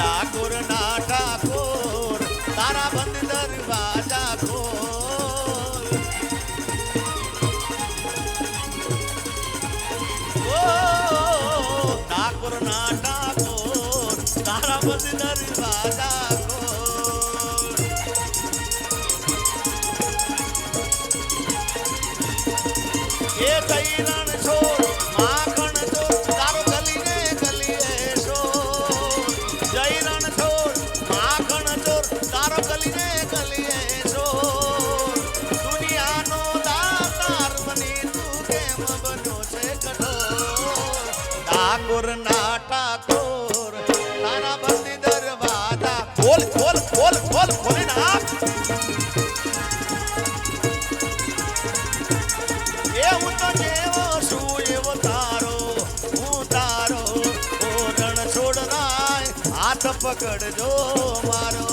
ઠાકોર ના ઠાકોર તારા બંધ દરવાજા ખોલ ઠાકોર ના ઠાકોર તારા બંધ દરવાજા ઠાકોર ના ઠાકોર. તારા બંદી ખોલ ખોલ ખોલ ખોલ ખોલી નાખ એ તો જેવો છું તારો, હું તારો. ઓ રણ છોડરાય હાથ પકડજો મારો.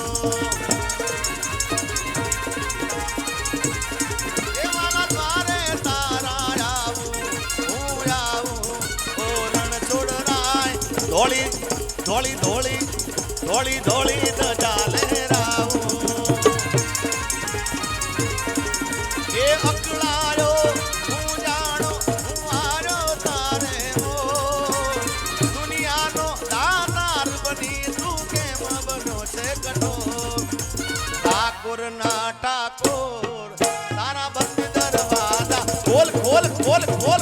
ધોળી ધોળી ધોળી ધોળી ધોળી તો ચાલે દુનિયાનો દાનાર બની, તું કેમ બનો છે કઠોર ઠાકોર ના ઠાકોર બંધ દરવાજા. ખોલ ખોલ ખોલ ખોલ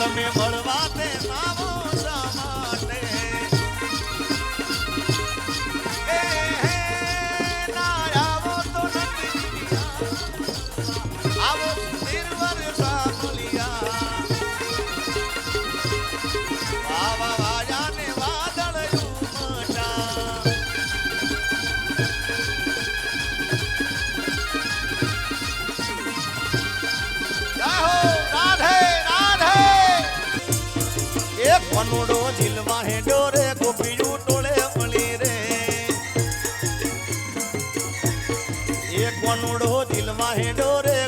તમે મળવા તે નામો શા માટે એ આવો તો નથી. આવો નિર્વર સામલિયા દિલમાં હેડો રે ગોપીયું ટોળે મળી રે. એક મનુડો દિલમાં હેડો રે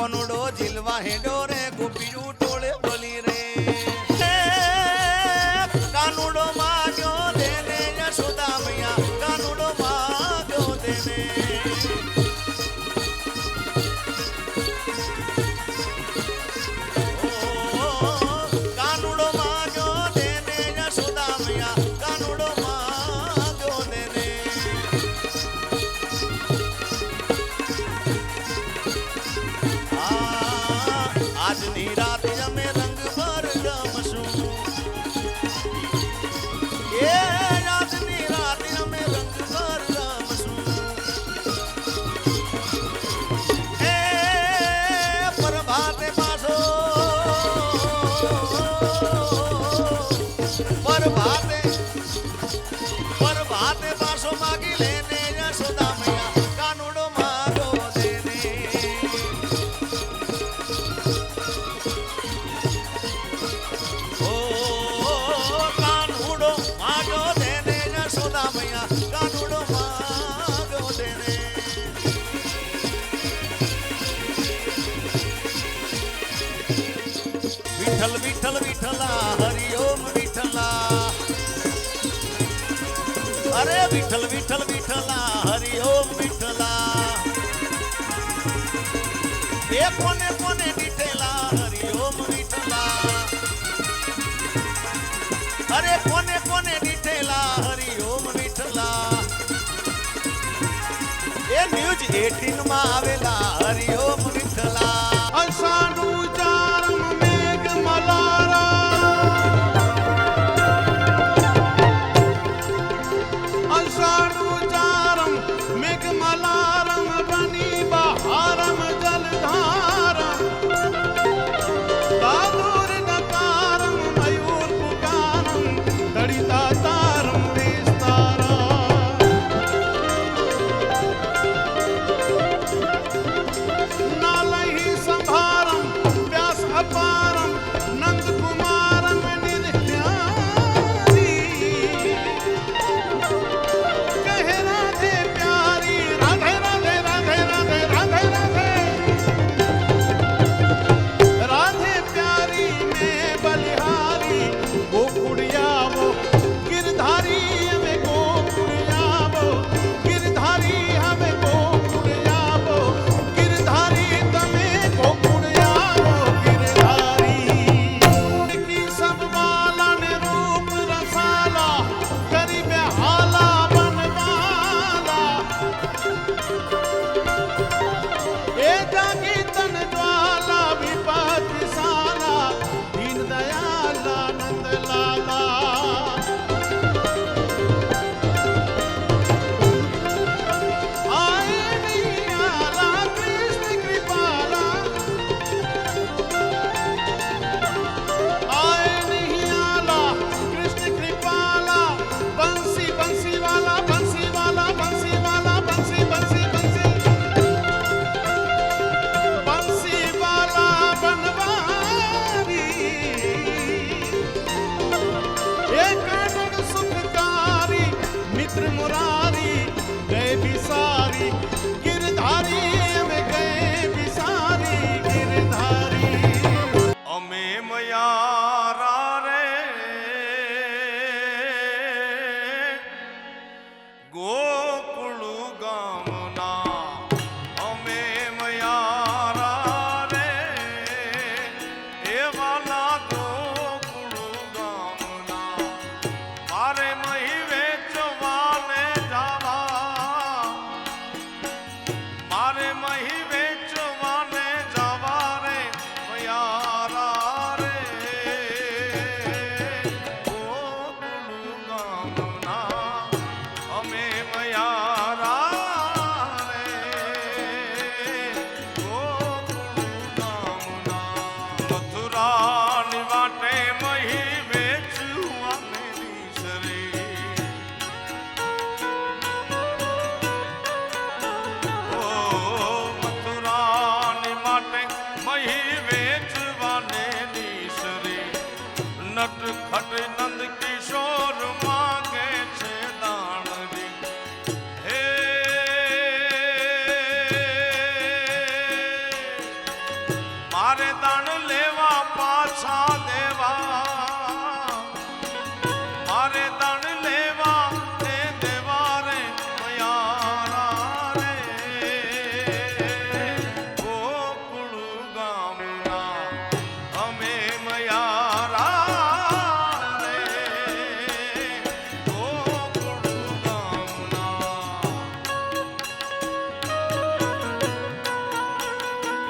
કોનુડો જીલવા હેડો રે ગોપીયું ટોળે बातें વિઠ્ઠલ વિઠ્ઠલ, વિઠ્ઠલા હરિઓમ વિઠ્ઠલા. એ કોને કોને વિઠેલા હરિઓમ વિઠ્ઠલા. અરે કોને કોને વિઠેલા હરિઓમ વિઠ્ઠલા. એ ન્યૂઝ એટીનમાં આવેલા હરિઓમ વિઠ્ઠલા.